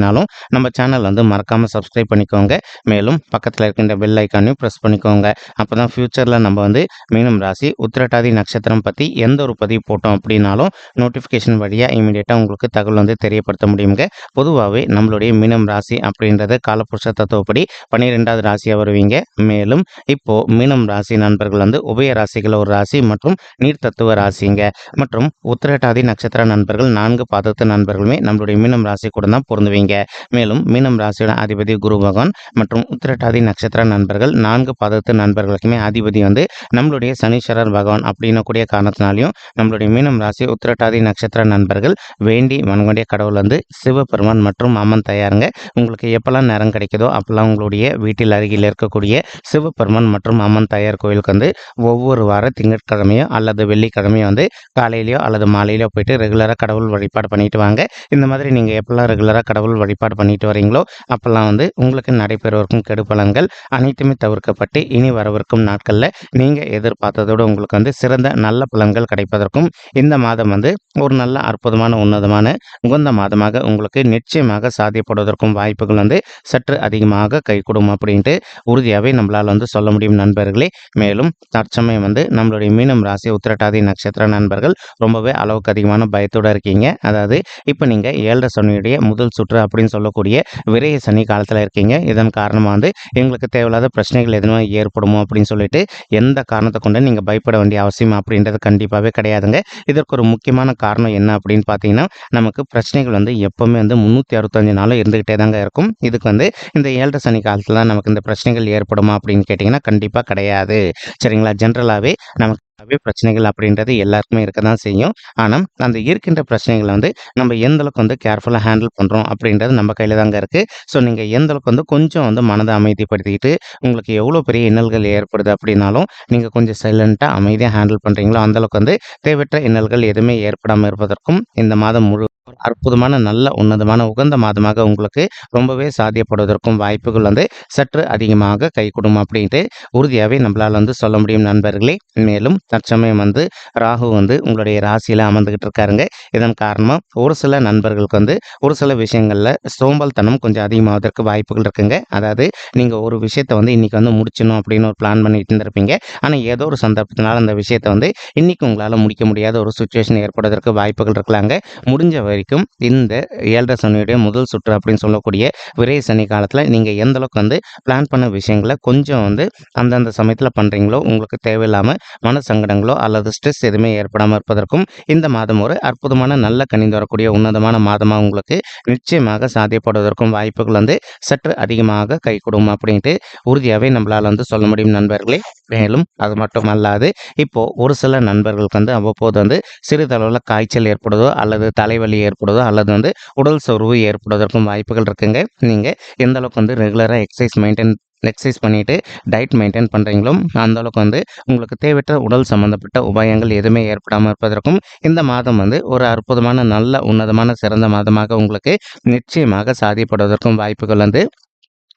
அப்படின்னாலும் நம்ம சேனல் வந்து மறக்காமல் சப்ஸ்கிரைப் பண்ணிக்கோங்க. மேலும் பக்கத்தில் இருக்கின்ற பெல் ஐக்கானையும் ப்ரெஸ் பண்ணிக்கோங்க. அப்போ தான் ஃப்யூச்சரில் நம்ம வந்து மீனம் ராசி உத்திரட்டாதி நட்சத்திரம் பற்றி எந்த ஒரு பதிவு போட்டோம் அப்படின்னாலும் நோட்டிஃபிகேஷன் வழியாக இமீடியட்டாக உங்களுக்கு தகவல் வந்து தெரியப்படுத்த முடியுங்க. பொதுவாகவே நம்மளுடைய மீனம் ராசி அப்படின்றது காலப்புருஷ தத்துவப்படி பன்னிரெண்டாவது ராசியாக வருவீங்க. மேலும் இப்போது மீனம் ராசி நண்பர்கள் வந்து உபய ராசிகள் ஒரு ராசி மற்றும் நீர் தத்துவ ராசிங்க. மற்றும் உத்திரட்டாதி நட்சத்திர நண்பர்கள் நான்கு பாதத்து நண்பர்களுமே நம்மளுடைய மீனம் ராசி கூட தான் பொருந்துவீங்க. மேலும் மீனம் ராசியோட அதிபதி குரு பகவான் மற்றும் உத்திரட்டாதி நட்சத்திர நண்பர்கள் நான்கு பதத்து நண்பர்களுக்குமே அதிபதி வந்து நம்மளுடைய சனீஸ்வரர் பகவான் அப்படின்னு கூடிய காரணத்தினாலையும் நம்மளுடைய மீனம் ராசி உத்திரட்டாதி நட்சத்திர நண்பர்கள் வேண்டி வணங்கக்கூடிய கடவுள் வந்து சிவபெருமான் மற்றும் அம்மன் தயாருங்க. உங்களுக்கு எப்பெல்லாம் நேரம் கிடைக்குதோ அப்பெல்லாம் உங்களுடைய வீட்டில் அருகில் இருக்கக்கூடிய சிவபெருமான் மற்றும் அம்மன் தயார் கோயிலுக்கு வந்து ஒவ்வொரு வார திங்கட்கிழமையோ அல்லது வெள்ளிக்கிழமையோ வந்து காலையிலையோ அல்லது மாலையிலையோ போயிட்டு ரெகுலராக கடவுள் வழிபாடு பண்ணிட்டு வாங்க. இந்த மாதிரி நீங்கள் எப்பெல்லாம் ரெகுலராக கடவுள் வழிபாடு பண்ணிட்டு வரீங்களோ அப்பெல்லாம் வந்து உங்களுக்கு நடைபெறவிருக்கும் கெடுபலன்கள் அனைத்துமே தவிர்க்கப்பட்டு இனி வரவிருக்கும் நாட்களில் நீங்கள் எதிர்பார்த்ததோடு உங்களுக்கு வந்து சிறந்த நல்ல பலன்கள் கிடைப்பதற்கும் இந்த மாதம் வந்து ஒரு நல்ல அற்புதமான உன்னதமான உகந்த மாதமாக உங்களுக்கு நிச்சயமாக சாத்தியப்படுவதற்கும் வாய்ப்புகள் வந்து சற்று அதிகமாக கைகூடும் அப்படின்ட்டு உறுதியாகவே நம்மளால் வந்து சொல்ல முடியும் நண்பர்களே. மேலும் தற்சமயம் வந்து நம்மளுடைய மீனம் ராசி உத்திரட்டாதி நட்சத்திர நண்பர்கள் ரொம்பவே அளவுக்கு அதிகமான பயத்தோடு இருக்கீங்க. அதாவது இப்போ நீங்கள் ஏழரை சனியுடைய முதல் சுற்று அப்படின்னு சொல்லக்கூடிய விரைய சனி காலத்தில் இருக்கீங்க. இதன் காரணமாக வந்து எங்களுக்கு தேவையில்லாத பிரச்சனைகள் எதுவும் ஏற்படுமோ அப்படின்னு சொல்லிட்டு எந்த காரணத்தை கொண்டு நீங்கள் பயப்பட வேண்டிய அவசியம் அப்படின்றது கண்டிப்பாகவே கிடையாதுங்க. இதற்கு ஒரு முக்கியமான காரணம் என்ன அப்படின்னு பார்த்தீங்கன்னா நமக்கு பிரச்சனைகள் வந்து எப்போவுமே வந்து முந்நூற்றி அறுபத்தஞ்சு நாளும் இருந்துக்கிட்டே தாங்க இருக்கும். இதுக்கு வந்து இந்த ஏழரை சனி காலத்தில் தான் நமக்கு இந்த பிரச்சனைகள் ஏற்படுமா அப்படின்னு கேட்டிங்கன்னா கண்டிப்பாக கிடையாது. சரிங்களா? ஜென்ரலாகவே நமக்கு நிறைய பிரச்சனைகள் அப்படின்றது எல்லாருக்குமே இருக்க தான் செய்யும். ஆனால் அந்த இருக்கின்ற பிரச்சனைகளை வந்து நம்ம எந்த அளவுக்கு வந்து கேர்ஃபுல்லாக ஹேண்டில் பண்ணுறோம் அப்படின்றது நம்ம கையில் தாங்க இருக்குது ஸோ நீங்கள் எந்த அளவுக்கு வந்து கொஞ்சம் வந்து மனதை அமைதிப்படுத்திக்கிட்டு உங்களுக்கு எவ்வளோ பெரிய இன்னல்கள் ஏற்படுது அப்படின்னாலும் நீங்கள் கொஞ்சம் சைலண்ட்டாக அமைதியாக ஹேண்டில் பண்ணுறீங்களோ அந்தளவுக்கு வந்து தேவையற்ற இன்னல்கள் எதுவுமே ஏற்படாமல் இருப்பதற்கும் இந்த மாதம் முழு அற்புதமான நல்ல உன்னதமான உகந்த மாதமாக உங்களுக்கு ரொம்பவே சாத்தியப்படுவதற்கும் வாய்ப்புகள் வந்து சற்று அதிகமாக கைகூடும் அப்படின்ட்டு உறுதியாகவே நம்மளால் வந்து சொல்ல முடியும் நண்பர்களே. மேலும் தற்சமயம் வந்து ராகு வந்து உங்களுடைய ராசியில் அமர்ந்துக்கிட்டு இருக்காருங்க. இதன் காரணமாக ஒரு சில நண்பர்களுக்கு வந்து ஒரு சில விஷயங்களில் சோம்பல்தனம் கொஞ்சம் அதிகமாவதற்கு வாய்ப்புகள் இருக்குங்க. அதாவது நீங்கள் ஒரு விஷயத்தை வந்து இன்றைக்கி வந்து முடிச்சணும் அப்படின்னு ஒரு பிளான் பண்ணிட்டு இருந்திருப்பீங்க. ஆனால் ஏதோ ஒரு சந்தர்ப்பத்தினால அந்த விஷயத்தை வந்து இன்றைக்கி உங்களால் முடிக்க முடியாத ஒரு சுச்சுவேஷன் ஏற்படுவதற்கு வாய்ப்புகள் இருக்கலாங்க. முடிஞ்ச வரைக்கும் இந்த ஏழரை சனியுடைய முதல் சுற்று அப்படின்னு சொல்லக்கூடிய விரை சனி காலத்தில் நீங்கள் எந்த அளவுக்கு வந்து பிளான் பண்ண விஷயங்களை கொஞ்சம் வந்து அந்தந்த சமயத்தில் பண்ணுறீங்களோ உங்களுக்கு தேவையில்லாமல் மன சங்கடங்களோ அல்லது ஸ்ட்ரெஸ் எதுவுமே ஏற்படாமல் இருப்பதற்கும் இந்த மாதம் ஒரு அற்புதமான நல்ல கணிந்து வரக்கூடிய உன்னதமான மாதமாக உங்களுக்கு நிச்சயமாக சாத்தியப்படுவதற்கும் வாய்ப்புகள் வந்து சற்று அதிகமாக கைகூடும் அப்படின்ட்டு உறுதியாகவே நம்மளால் வந்து சொல்ல முடியும் நண்பர்களே. மேலும் அது மட்டும் அல்லாது இப்போது ஒரு சில நண்பர்களுக்கு வந்து அவ்வப்போது வந்து சிறிதளவில் காய்ச்சல் ஏற்படுதோ அல்லது தலைவலி ஏற்படுதோ அல்லது வந்து உடல் சோர்வு ஏற்படுவதற்கும் வாய்ப்புகள் இருக்குங்க. நீங்கள் எந்த அளவுக்கு வந்து ரெகுலராக எக்ஸசைஸ் மெயின்டைன் எக்ஸசைஸ் பண்ணிவிட்டு டயட் மெயின்டைன் பண்ணுறீங்களோ அந்த அளவுக்கு வந்து உங்களுக்கு தேவையற்ற உடல் சம்மந்தப்பட்ட உபாயங்கள் எதுவுமே ஏற்படாமல் இருப்பதற்கும் இந்த மாதம் வந்து ஒரு அற்புதமான நல்ல உன்னதமான சிறந்த மாதமாக உங்களுக்கு நிச்சயமாக சாதிப்படுவதற்கும் வாய்ப்புகள் வந்து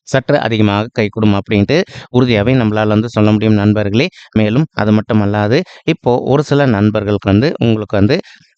சற்று அதிகமாக கைகூடும் அப்படின்ட்டு உறுதியாகவே நம்மளால் வந்து சொல்ல முடியும் நண்பர்களே. மேலும் அது மட்டும் அல்லாது இப்போது ஒரு சில நண்பர்களுக்கு வந்து உங்களுக்கு வந்து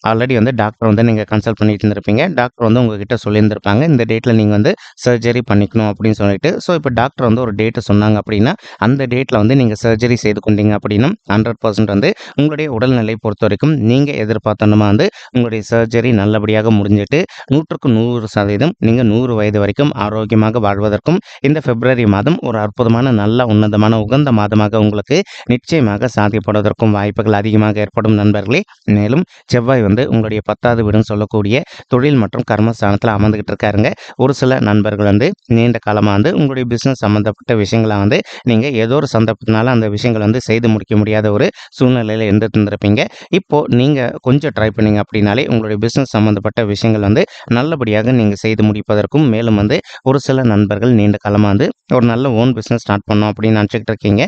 ஆல்ரெடி வந்து டாக்டர் வந்து நீங்கள் கன்சல்ட் பண்ணிட்டு இருந்திருப்பீங்க. டாக்டர் வந்து உங்ககிட்ட சொல்லியிருந்திருப்பாங்க. இந்த டேட்டில் நீங்கள் வந்து சர்ஜரி பண்ணிக்கணும் அப்படின்னு சொல்லிட்டு. ஸோ இப்போ டாக்டர் வந்து ஒரு டேட்டு சொன்னாங்க அப்படின்னா அந்த டேட்டில் வந்து நீங்கள் சர்ஜரி செய்து கொண்டீங்க அப்படின்னா ஹண்ட்ரட் பர்சன்ட் வந்து உங்களுடைய உடல்நிலை பொறுத்த வரைக்கும் நீங்கள் எதிர்பார்த்தோன்னா வந்து உங்களுடைய சர்ஜரி நல்லபடியாக முடிஞ்சிட்டு நூற்றுக்கு நூறு சதவீதம் நீங்கள் நூறு வயது வரைக்கும் ஆரோக்கியமாக வாழ்வதற்கும் இந்த பிப்ரவரி மாதம் ஒரு அற்புதமான நல்ல உன்னதமான உகந்த மாதமாக உங்களுக்கு நிச்சயமாக சாத்தியப்படுவதற்கும் வாய்ப்புகள் அதிகமாக ஏற்படும் நண்பர்களே. மேலும் செவ்வாய் வந்து உங்களுடைய பத்தாவது வீடுன்னு சொல்லக்கூடிய தொழில் மற்றும் கர்மஸ்தானத்தில் அமர்ந்துகிட்டு இருக்காருங்க. ஒரு சில நண்பர்கள் வந்து நீண்ட காலமாக வந்து உங்களுடைய பிஸ்னஸ் சம்மந்தப்பட்ட விஷயங்களை வந்து நீங்கள் ஏதோ ஒரு சந்தர்ப்பத்தினால அந்த விஷயங்கள் வந்து செய்து முடிக்க முடியாத ஒரு சூழ்நிலையில் இருந்து இருந்திருப்பீங்க. இப்போது நீங்கள் கொஞ்சம் ட்ரை பண்ணீங்க அப்படின்னாலே உங்களுடைய பிஸ்னஸ் சம்மந்தப்பட்ட விஷயங்கள் வந்து நல்லபடியாக நீங்கள் செய்து முடிப்பதற்கும் மேலும் வந்து ஒரு சில நண்பர்கள் நீண்ட காலமாக வந்து ஒரு நல்ல ஓன் பிஸ்னஸ் ஸ்டார்ட் பண்ணோம் அப்படின்னு நினச்சிக்கிட்டு இருக்கீங்க.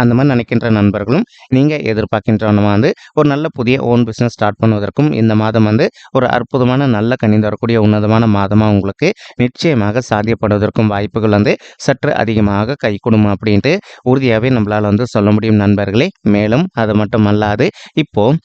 அந்த மாதிரி நினைக்கின்ற நண்பர்களும் நீங்கள் எதிர்பார்க்கின்றவனமாக வந்து ஒரு நல்ல புதிய ஓன் பிஸ்னஸ் ஸ்டார்ட் பண்ணுவதற்கும் இந்த மாதம் வந்து ஒரு அற்புதமான நல்ல கணிந்து வரக்கூடிய உன்னதமான மாதமாக உங்களுக்கு நிச்சயமாக சாத்தியப்படுவதற்கும் வாய்ப்புகள் வந்து சற்று அதிகமாக கை கொடுக்கும் அப்படின்ட்டு உறுதியாகவே நம்மளால் வந்து சொல்ல முடியும் நண்பர்களே. மேலும் அது மட்டும் அல்லாது இப்போது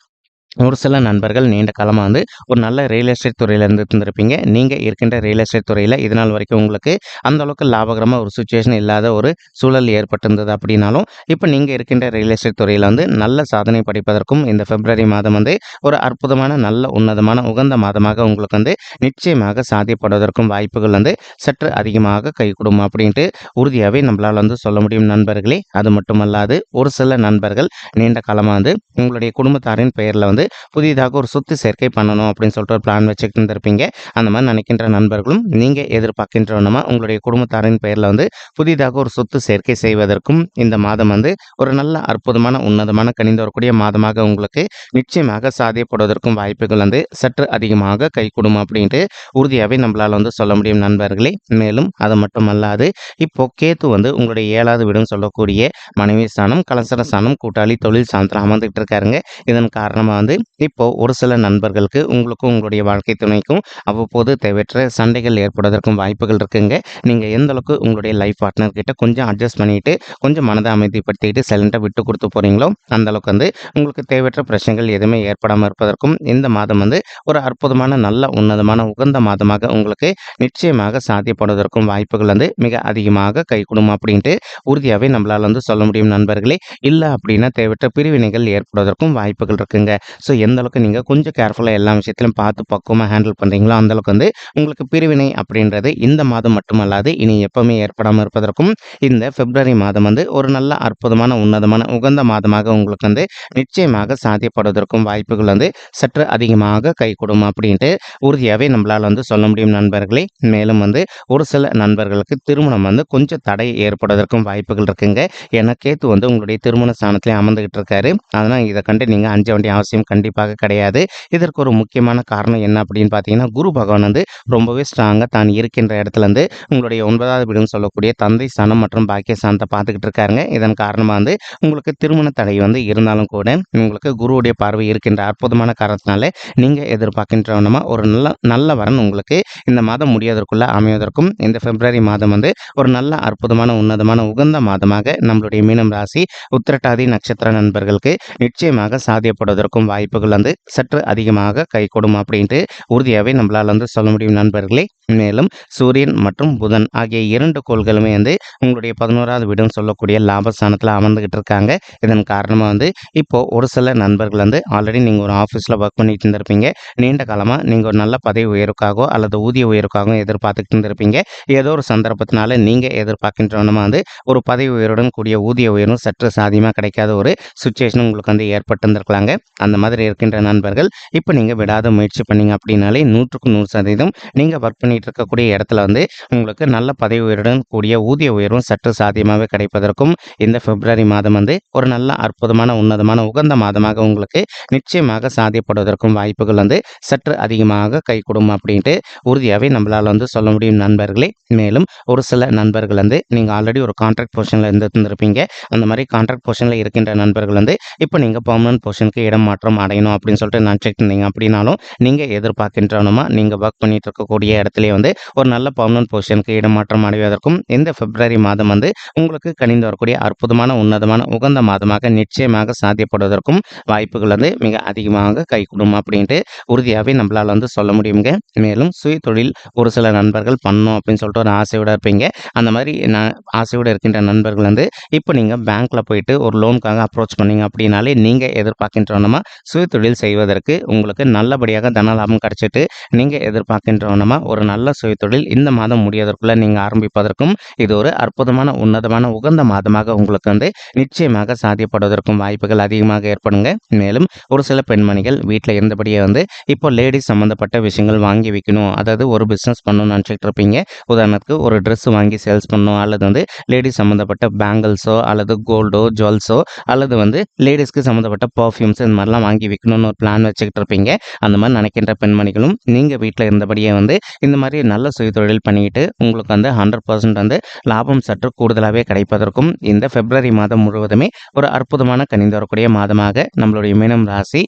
ஒரு சில நண்பர்கள் நீண்ட காலமாக வந்து ஒரு நல்ல ரியல் எஸ்டேட் துறையில் இருந்துருப்பீங்க. நீங்கள் இருக்கின்ற ரியல் எஸ்டேட் துறையில் இது நாள் வரைக்கும் உங்களுக்கு அந்த அளவுக்கு லாபகரமாக ஒரு சுச்சுவேஷன் இல்லாத ஒரு சூழல் ஏற்பட்டிருந்தது அப்படின்னாலும் இப்போ நீங்கள் இருக்கின்ற ரியல் எஸ்டேட் துறையில் வந்து நல்ல சாதனை படைப்பதற்கும் இந்த பிப்ரவரி மாதம் வந்து ஒரு அற்புதமான நல்ல உன்னதமான உகந்த மாதமாக உங்களுக்கு வந்து நிச்சயமாக சாத்தியப்படுவதற்கும் வாய்ப்புகள் வந்து சற்று அதிகமாக கை அப்படின்ட்டு உறுதியாகவே நம்மளால் வந்து சொல்ல முடியும் நண்பர்களே. அது மட்டுமல்லாது ஒரு சில நண்பர்கள் நீண்ட காலமாக வந்து உங்களுடைய குடும்பத்தாரின் பெயரில் வந்து புதிதாக ஒரு சொத்து சேர்க்கை பண்ணணும் அப்படின்னு சொல்லிட்டு ஒரு பிளான் வச்சுக்கிட்டு இருந்திருப்பீங்க. அந்த மாதிரி நினைக்கின்ற நண்பர்களும் நீங்கள் எதிர்பார்க்கின்றவனமா? உங்களுடைய குடும்பத்தாரின் பெயரில் வந்து புதிதாக ஒரு சொத்து சேர்க்கை செய்வதற்கும் இந்த மாதம் வந்து ஒரு நல்ல அற்புதமான உன்னதமான கணிந்து வரக்கூடிய மாதமாக உங்களுக்கு நிச்சயமாக சாதியப்படுவதற்கும் வாய்ப்புகள் வந்து சற்று அதிகமாக கைகூடும் அப்படின்ட்டு உறுதியாகவே நம்மளால் வந்து சொல்ல முடியும் நண்பர்களே. மேலும் அது மட்டுமல்லாது இப்போ கேத்து வந்து உங்களுடைய ஏழாவது வீடும் சொல்லக்கூடிய மனைவி ஸ்தானம் கலசர ஸ்தானம் கூட்டாளி தொழில் சாந்திரம் அமர்ந்துகிட்டு இருக்காருங்க. இதன் காரணமாக வந்து இப்போ ஒரு சில நண்பர்களுக்கு உங்களுக்கும் உங்களுடைய வாழ்க்கை துணைக்கும் அவ்வப்போது தேவையற்ற சண்டைகள் ஏற்படுவதற்கும் வாய்ப்புகள் இருக்குங்க. நீங்கள் எந்த அளவுக்கு உங்களுடைய லைஃப் பார்ட்னர் கிட்ட கொஞ்சம் அட்ஜஸ்ட் பண்ணிட்டு கொஞ்சம் மனதை அமைதிப்படுத்திட்டு சைலண்டாக விட்டு கொடுத்து போகிறீங்களோ அந்த அளவுக்கு வந்து உங்களுக்கு தேவையற்ற பிரச்சனைகள் எதுவுமே ஏற்படாமல் இருப்பதற்கும் இந்த மாதம் வந்து ஒரு அற்புதமான நல்ல உன்னதமான உகந்த மாதமாக உங்களுக்கு நிச்சயமாக சாத்தியப்படுவதற்கும் வாய்ப்புகள் வந்து மிக அதிகமாக கைகூடும் அப்படின்ட்டு உறுதியாகவே நம்மளால் வந்து சொல்ல முடியும் நண்பர்களே. இல்லை அப்படின்னா தேவையற்ற பிரிவினைகள் ஏற்படுவதற்கும் வாய்ப்புகள் இருக்குங்க. ஸோ எந்த அளவுக்கு நீங்கள் கொஞ்சம் கேர்ஃபுல்லாக எல்லா விஷயத்திலும் பார்த்து பக்குவமாக ஹேண்டில் பண்ணுறீங்களோ அந்தளவுக்கு வந்து உங்களுக்கு பிரிவினை அப்படின்றது இந்த மாதம் மட்டுமல்லாது இனி எப்பவுமே ஏற்படாமல் இருப்பதற்கும் இந்த பிப்ரவரி மாதம் வந்து ஒரு நல்ல அற்புதமான உன்னதமான உகந்த மாதமாக உங்களுக்கு வந்து நிச்சயமாக சாத்தியப்படுவதற்கும் வாய்ப்புகள் வந்து சற்று அதிகமாக கை அப்படின்ட்டு உறுதியாகவே நம்மளால் வந்து சொல்ல முடியும் நண்பர்களே. மேலும் வந்து ஒரு சில நண்பர்களுக்கு திருமணம் வந்து கொஞ்சம் தடை ஏற்படுவதற்கும் வாய்ப்புகள் இருக்குங்க. ஏன்னா கேத்து வந்து உங்களுடைய திருமண ஸ்தானத்திலே அமர்ந்துகிட்டு இருக்காரு. அதனால் இதை கண்டு நீங்கள் அஞ்ச வேண்டிய அவசியம் கண்டிப்பாக கிடையாது. இதற்கு ஒரு முக்கியமான காரணம் என்ன அப்படின்னு பார்த்தீங்கன்னா குரு பகவான் வந்து ரொம்பவே ஸ்ட்ராங்காக தான் இருக்கின்ற இடத்துல இருந்து உங்களுடைய ஒன்பதாவது வீடுன்னு சொல்லக்கூடிய தந்தை ஸ்தானம் மற்றும் பாக்கிய ஸ்தானத்தை பார்த்துக்கிட்டு இருக்காருங்க. இதன் காரணமாக வந்து உங்களுக்கு திருமண தடை வந்து இருந்தாலும் கூட உங்களுக்கு குருவுடைய பார்வை இருக்கின்ற அற்புதமான காரணத்தினால நீங்கள் எதிர்பார்க்கின்றவனமாக ஒரு நல்ல நல்ல வரன் உங்களுக்கு இந்த மாதம் முடியாதற்குள்ள அமைவதற்கும் இந்த பிப்ரவரி மாதம் வந்து ஒரு நல்ல அற்புதமான உன்னதமான உகந்த மாதமாக நம்மளுடைய மீனம் ராசி உத்திரட்டாதி நட்சத்திர நண்பர்களுக்கு நிச்சயமாக சாத்தியப்படுவதற்கும் வாய்ப்புகள் வந்து சற்று அதிகமாக கை கொடுக்கும் அப்படின்ட்டு உறுதியாகவே நம்மளால் வந்து சொல்ல முடியும் நண்பர்களே. மேலும் சூரியன் மற்றும் புதன் ஆகிய இரண்டு கோள்களுமே வந்து உங்களுடைய பதினோராவது வீடுன்னு சொல்லக்கூடிய லாபஸ்தானத்தில் அமர்ந்துகிட்டு இருக்காங்க. இதன் காரணமாக வந்து இப்போது ஒரு சில நண்பர்கள் வந்து ஆல்ரெடி நீங்கள் ஒரு ஆஃபீஸில் ஒர்க் பண்ணிட்டு இருந்திருப்பீங்க. நீண்ட காலமாக நீங்கள் ஒரு நல்ல பதவி உயர்வுக்காகவோ அல்லது ஊதிய உயர்வுக்காகவும் எதிர்பார்த்துக்கிட்டு இருந்திருப்பீங்க. ஏதோ ஒரு சந்தர்ப்பத்தினால நீங்கள் எதிர்பார்க்கின்றவனமா வந்து ஒரு பதவி உயர்வுடன் கூடிய ஊதிய உயர்வும் சற்று சாதியமாக கிடைக்காத ஒரு சுச்சுவேஷன் உங்களுக்கு வந்து ஏற்பட்டிருந்திருக்கலாங்க. அந்த மாதிரி இருக்கின்ற நண்பர்கள் இப்போ நீங்கள் விடாத முயற்சி பண்ணீங்க அப்படின்னாலே நூற்றுக்கு நூறு சதவீதம் நீங்கள் ஒர்க் பண்ணி பண்ணிட்டு இருக்கக்கூடிய இடத்துல வந்து உங்களுக்கு நல்ல பதவி உயருடன் கூடிய ஊதிய உயர்வும் சற்று சாத்தியமாகவே கிடைப்பதற்கும் இந்த பிப்ரவரி மாதம் வந்து ஒரு நல்ல அற்புதமான உன்னதமான உகந்த மாதமாக உங்களுக்கு நிச்சயமாக சாத்தியப்படுவதற்கும் வாய்ப்புகள் வந்து சற்று அதிகமாக கை கொடுக்கும் அப்படின்ட்டு உறுதியாகவே நம்மளால் வந்து சொல்ல முடியும் நண்பர்களே. மேலும் ஒரு சில நண்பர்கள் வந்து நீங்கள் ஆல்ரெடி ஒரு கான்ட்ராக்ட் பொசிஷனில் இருந்து இருந்திருப்பீங்க. அந்த மாதிரி கான்ட்ராக்ட் பொசிஷனில் இருக்கின்ற நண்பர்கள் வந்து இப்போ நீங்கள் பர்மனன்ட் பொசிஷனுக்கு இடம் மாற்றம் அடையணும் அப்படின்னு சொல்லிட்டு நினச்சிட்டு இருந்தீங்க அப்படின்னாலும் நீங்கள் எதிர்பார்க்கின்றவனுமா நீங்கள் ஒர்க் பண்ணிட்டு இருக்கக்கூடிய இடத்துல வந்து ஒரு நல்ல பர்மனன்ட் பொசிஷனுக்கு இடமாற்றம் அடைவதற்கும் இந்த பிப்ரவரி மாதம் வந்து உங்களுக்கு கணிந்து வரக்கூடிய அற்புதமான உன்னதமான உகந்த மாதமாக நிச்சயமாக சாத்தியப்படுவதற்கும் வாய்ப்புகள் வந்து மிக அதிகமாக கை அப்படின்ட்டு உறுதியாகவே நம்மளால் வந்து சொல்ல முடியுங்க மேலும் சுய தொழில் ஒரு சில நண்பர்கள் பண்ணணும் அப்படின்னு சொல்லிட்டு ஒரு ஆசையோடு இருப்பீங்க. அந்த மாதிரி நான் ஆசையோடு இருக்கின்ற நண்பர்கள் வந்து இப்போ நீங்கள் பேங்க்கில் போயிட்டு ஒரு லோனுக்காக அப்ரோச் பண்ணீங்க அப்படின்னாலே நீங்கள் எதிர்பார்க்கின்றவனமா சுய தொழில் செய்வதற்கு உங்களுக்கு நல்லபடியாக தன லாபம் கிடச்சிட்டு நீங்கள் எதிர்பார்க்கின்றவனமா ஒரு நல்ல நல்ல சுயதொழில் இந்த மாதம் முடிவதற்குள்ள நீங்க ஆரம்பிப்பதற்கும் இது ஒரு அற்புதமான உன்னதமான உகந்த மாதமாக உங்களுக்கு வந்து நிச்சயமாக சாத்தியப்படுவதற்கும் வாய்ப்புகள் அதிகமாக ஏற்படுங்க. மேலும் ஒரு சில பெண்மணிகள் வீட்டில் இருந்தபடியே வந்து இப்போ லேடிஸ் சம்மந்தப்பட்ட விஷயங்கள் வாங்கி வைக்கணும். அதாவது ஒரு பிஸ்னஸ் பண்ணணும்னு நினச்சிட்டு இருப்பீங்க. உதாரணத்துக்கு ஒரு ட்ரெஸ் வாங்கி சேல்ஸ் பண்ணணும். அல்லது வந்து லேடிஸ் சம்மந்தப்பட்ட பேங்கிள்ஸோ அல்லது கோல்டோ ஜுவல்ஸோ அல்லது வந்து லேடிஸ்க்கு சம்மந்தப்பட்ட பர்ஃப்யூம்ஸ் இந்த மாதிரிலாம் வாங்கி விற்கணும்னு ஒரு பிளான் வச்சுக்கிட்டு இருப்பீங்க. அந்த மாதிரி நினைக்கின்ற பெண்மணிகளும் நீங்கள் வீட்டில் இருந்தபடியே வந்து இந்த மாதிரி நல்ல சுயதொழில் பண்ணிக்கிட்டு உங்களுக்கு வந்து ஹண்ட்ரட் பர்சன்ட் வந்து லாபம் சற்று கூடுதலாகவே கிடைப்பதற்கும் இந்த பிப்ரவரி மாதம் முழுவதுமே ஒரு அற்புதமான கனிந்து வரக்கூடிய மாதமாக நம்மளுடைய மீனம் ராசி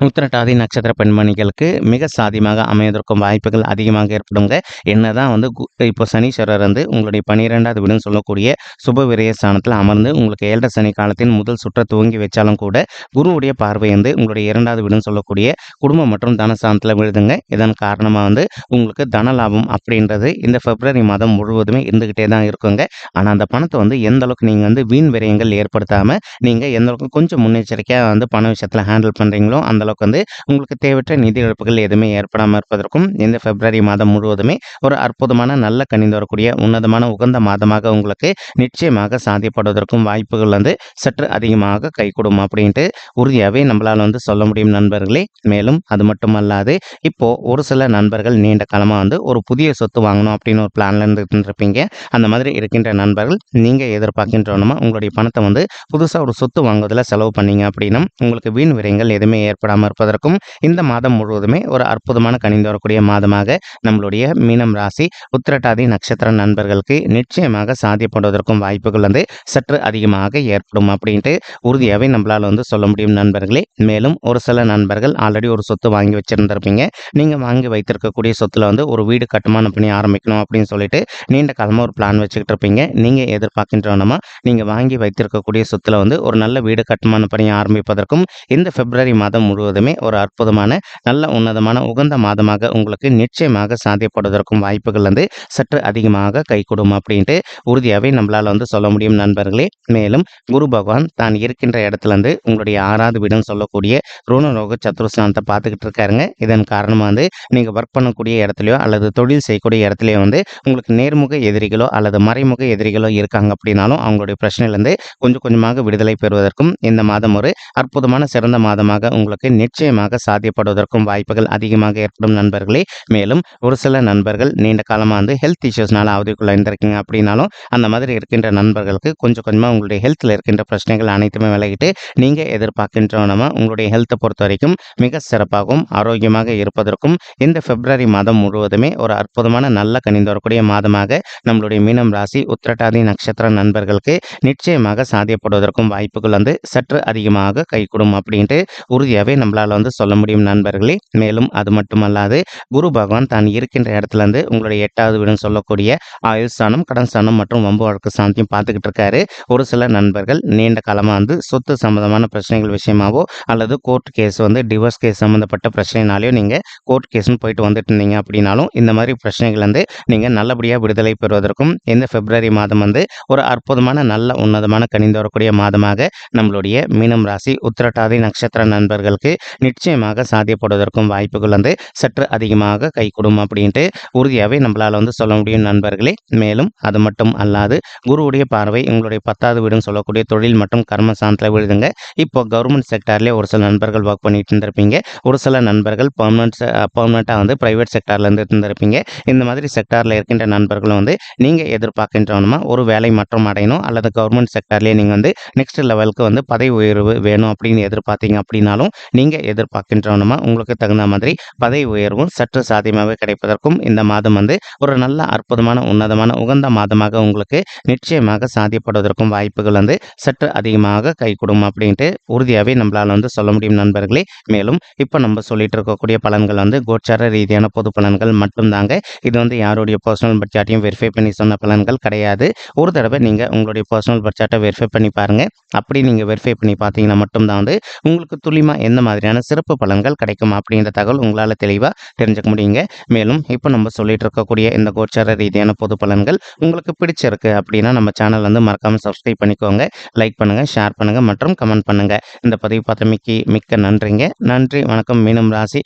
உத்திரட்டாதி நட்சத்திர பெண்மணிகளுக்கு மிக சாதியமாக அமைவதற்கும் வாய்ப்புகள் அதிகமாக ஏற்படுங்க. என்னதான் வந்து கு- இப்போ சனீஸ்வரர் வந்து உங்களுடைய பன்னிரெண்டாவது வீடுன்னு சொல்லக்கூடிய சுப விரய ஸ்தானத்தில் அமர்ந்து உங்களுக்கு ஏழரை சனி காலத்தின் முதல் சுற்றை துவங்கி வச்சாலும் கூட குருவுடைய பார்வை வந்து உங்களுடைய இரண்டாவது வீடுன்னு சொல்லக்கூடிய குடும்பம் மற்றும் தனஸ்தானத்தில் விழுதுங்க. இதன் காரணமாக வந்து உங்களுக்கு தன லாபம் அப்படின்றது இந்த பிப்ரவரி மாதம் முழுவதுமே இருந்துக்கிட்டே தான் இருக்குங்க. ஆனால் அந்த பணத்தை வந்து எந்த அளவுக்கு நீங்கள் வந்து வீண் விரயங்கள் ஏற்படுத்தாமல் நீங்கள் எந்த அளவுக்கு கொஞ்சம் முன்னெச்சரிக்கையாக வந்து பண விஷயத்தில் ஹேண்டில் பண்ணுறீங்களோ அந்த அளவுக்கு வந்து உங்களுக்கு தேவையற்ற நிதி இழப்புகள் எதுவுமே ஏற்படாமல் இருப்பதற்கும் இந்த பிப்ரவரி மாதம் முழுவதுமே ஒரு அற்புதமான நல்ல கணிந்து வரக்கூடிய உன்னதமான உகந்த மாதமாக உங்களுக்கு நிச்சயமாக சாதிப்படுவதற்கும் வாய்ப்புகள் வந்து சற்று அதிகமாக கைகூடும் அப்படின்ட்டு உறுதியாகவே நம்மளால் வந்து சொல்ல முடியும் நண்பர்களே. மேலும் அது மட்டுமல்லாது இப்போ ஒரு சில நண்பர்கள் நீண்ட காலமாக வந்து ஒரு புதிய சொத்து வாங்கணும் அப்படின்னு ஒரு பிளான்ல இருந்துருப்பீங்க இருப்பீங்க அந்த மாதிரி இருக்கின்ற நண்பர்கள் நீங்கள் எதிர்பார்க்கின்றவனமா உங்களுடைய பணத்தை வந்து புதுசாக ஒரு சொத்து வாங்குவதில் செலவு பண்ணீங்க அப்படின்னா உங்களுக்கு வீண் விரயங்கள் எதுவுமே ஏற்படாமல் இருப்பதற்கும் இந்த மாதம் முழுவதுமே ஒரு அற்புதமான கணிந்து வரக்கூடிய மாதமாக நம்மளுடைய மீனம் ராசி உத்திரட்டாதி நட்சத்திர நண்பர்களுக்கு நிச்சயமாக சாத்தியப்படுவதற்கும் வாய்ப்புகள் வந்து சற்று அதிகமாக ஏற்படும் அப்படின்ட்டு உறுதியாகவே நம்மளால் வந்து சொல்ல முடியும் நண்பர்களே. மேலும் ஒரு சில நண்பர்கள் ஆல்ரெடி ஒரு சொத்து வாங்கி வச்சிருந்திருப்பீங்க. நீங்கள் வாங்கி வைத்திருக்கக்கூடிய சொத்துல வந்து ஒரு வீடு கட்டுமானம் பண்ணி ஆரம்பிக்கணும் அப்படின்னு சொல்லிட்டு நீண்ட காலமாக ஒரு பிளான் வச்சுக்கிட்டு இருப்பீங்க. நீங்கள் எதிர்பார்க்கின்றவனமா நீங்கள் வாங்கி வைத்திருக்கக்கூடிய சொத்துல வந்து ஒரு நல்ல வீடு கட்டுமானம் பணியை ஆரம்பிப்பதற்கும் இந்த பிப்ரவரி மாதம் முழு முழுவதுமே ஒரு அற்புதமான நல்ல உன்னதமான உகந்த மாதமாக உங்களுக்கு நிச்சயமாக சாத்தியப்படுவதற்கும் வாய்ப்புகள் வந்து சற்று அதிகமாக கைகூடும் அப்படின்ட்டு உறுதியாகவே நம்மளால் வந்து சொல்ல முடியும் நண்பர்களே. மேலும் குரு பகவான் தான் இருக்கின்ற இடத்துல இருந்து உங்களுடைய ஆறாவது வீடுன்னு சொல்லக்கூடிய ருணரோக சத்துருஸ்தானத்தை பார்த்துக்கிட்டு இருக்காருங்க. இதன் காரணமாக வந்து நீங்கள் ஒர்க் பண்ணக்கூடிய இடத்துலையோ அல்லது தொழில் செய்யக்கூடிய இடத்துலையோ வந்து உங்களுக்கு நேர்முக எதிரிகளோ அல்லது மறைமுக எதிரிகளோ இருக்காங்க அப்படின்னாலும் அவங்களுடைய பிரச்சனையிலேருந்து கொஞ்சம் கொஞ்சமாக விடுதலை பெறுவதற்கும் இந்த மாதம் ஒரு அற்புதமான சிறந்த மாதமாக உங்களுக்கு நிச்சயமாக சாத்தியப்படுவதற்கும் வாய்ப்புகள் அதிகமாக ஏற்படும் நண்பர்களே. மேலும் ஒரு சில நண்பர்கள் நீண்ட காலமாக வந்து ஹெல்த் இஷ்யூஸ்னால அவதிக்குள்ள இருந்திருக்கீங்க அப்படின்னாலும் அந்த மாதிரி இருக்கின்ற நண்பர்களுக்கு கொஞ்சம் கொஞ்சமாக உங்களுடைய ஹெல்த்தில் இருக்கின்ற பிரச்சனைகள் அனைத்துமே விலகிட்டு நீங்கள் எதிர்பார்க்கின்றவனமா உங்களுடைய ஹெல்த்தை பொறுத்த வரைக்கும் மிக சிறப்பாகவும் ஆரோக்கியமாக இருப்பதற்கும் இந்த பிப்ரவரி மாதம் முழுவதுமே ஒரு அற்புதமான நல்ல கணிந்து வரக்கூடிய மாதமாக நம்மளுடைய மீனம் ராசி உத்திரட்டாதி நட்சத்திர நண்பர்களுக்கு நிச்சயமாக சாத்தியப்படுவதற்கும் வாய்ப்புகள் வந்து சற்று அதிகமாக கைகூடும் அப்படின்ட்டு உறுதியாகவே நம்மளால் வந்து சொல்ல முடியும் நண்பர்களே. மேலும் அது மட்டுமல்லாது குரு பகவான் தான் இருக்கின்ற இடத்துல இருந்து உங்களுடைய எட்டாவது வீடுன்னு சொல்லக்கூடிய ஆயுள் ஸ்தானம் கடன் ஸ்தானம் மற்றும் வம்பு வழக்கு ஸ்தானத்தையும் பார்த்துக்கிட்டு இருக்காரு. ஒரு சில நண்பர்கள் நீண்ட காலமாக வந்து சொத்து சம்பந்தமான பிரச்சனைகள் விஷயமாவோ அல்லது கோர்ட் கேஸ் வந்து டிவோர்ஸ் கேஸ் சம்மந்தப்பட்ட பிரச்சனைனாலையோ நீங்கள் கோர்ட் கேஸ்னு போயிட்டு வந்துட்டு இருந்தீங்க அப்படின்னாலும் இந்த மாதிரி பிரச்சனைகள் வந்து நீங்கள் நல்லபடியாக விடுதலை பெறுவதற்கும் இந்த பிப்ரவரி மாதம் வந்து ஒரு அற்புதமான நல்ல உன்னதமான கனிந்து வரக்கூடிய மாதமாக நம்மளுடைய மீனம் ராசி உத்திரட்டாதி நட்சத்திர நண்பர்களுக்கு நிச்சயமாக சாத்தியப்படுவதற்கும் வாய்ப்புகள் வந்து சற்று அதிகமாக கைகூடும் அப்படின்ட்டு உறுதியாகவே நம்மளால் வந்து சொல்ல முடியும் நண்பர்களே. மேலும் அது மட்டும் அல்லாது குருவுடைய பார்வை உங்களுடைய பத்தாவது வீடுன்னு சொல்லக்கூடிய தொழில் மற்றும் கர்ம சாந்தில் விழுதுங்க. இப்போ கவர்மெண்ட் செக்டார்லேயே ஒரு சில நண்பர்கள் ஒர்க் பண்ணிட்டு இருந்திருப்பீங்க. ஒரு சில நண்பர்கள் பர்மனன்ட் பர்மனெண்ட்டாக வந்து ப்ரைவேட் செக்டார்லேருந்து இருந்திருப்பீங்க. இந்த மாதிரி செக்டாரில் இருக்கின்ற நண்பர்களும் வந்து நீங்கள் எதிர்பார்க்கின்றவனுமா? ஒரு வேலை மாற்றம் அடையணும் அல்லது கவர்மெண்ட் செக்டார்லேயே நீங்கள் வந்து நெக்ஸ்ட் லெவலுக்கு வந்து பதவி உயர்வு வேணும் அப்படின்னு எதிர்பார்த்தீங்க அப்படின்னாலும் நீங்கள் எதிர்பார்க்கின்றவனுமா? உங்களுக்கு தகுந்த மாதிரி பதவி உயர்வும் சற்று சாத்தியமாகவே கிடைப்பதற்கும் இந்த மாதம் வந்து ஒரு நல்ல அற்புதமான உன்னதமான உகந்த மாதமாக உங்களுக்கு நிச்சயமாக சாத்தியப்படுவதற்கும் வாய்ப்புகள் வந்து சற்று அதிகமாக கைகூடும் அப்படின்ட்டு உறுதியாகவே நம்மளால் வந்து சொல்ல முடியும் நண்பர்களே. மேலும் இப்போ நம்ம சொல்லிட்டு இருக்கக்கூடிய பலன்கள் வந்து கோச்சார ரீதியான பொது பலன்கள் மட்டும்தாங்க. இது வந்து யாருடைய பர்சனல் பட்ஜெட்டையும் வெரிஃபை பண்ணி சொன்ன பலன்கள் கிடையாது. ஒரு தடவை நீங்கள் உங்களுடைய பர்சனல் பட்ஜெட்டை வெரிஃபை பண்ணி பாருங்கள் அப்படி நீங்கள் வெரிஃபை பண்ணி பார்த்தீங்கன்னா மட்டும்தான் வந்து உங்களுக்கு துல்லியமாக எந்த மாதிரியான சிறப்பு பலன்கள் கிடைக்கும் அப்படின்ற தகவல் உங்களால் தெளிவாக தெரிஞ்சுக்க முடியுங்க. மேலும் இப்போ நம்ம சொல்லிட்டு இருக்கக்கூடிய இந்த கோச்சார ரீதியான பொது பலன்கள் உங்களுக்கு பிடிச்சிருக்கு அப்படின்னா நம்ம சேனல் வந்து மறக்காமல் சப்ஸ்கிரைப் பண்ணிக்கோங்க. லைக் பண்ணுங்கள் ஷேர் பண்ணுங்கள் மற்றும் கமெண்ட் பண்ணுங்கள் இந்த பதிவு பார்த்தமைக்கு மிக்க நன்றிங்க. நன்றி வணக்கம். மீனம் ராசி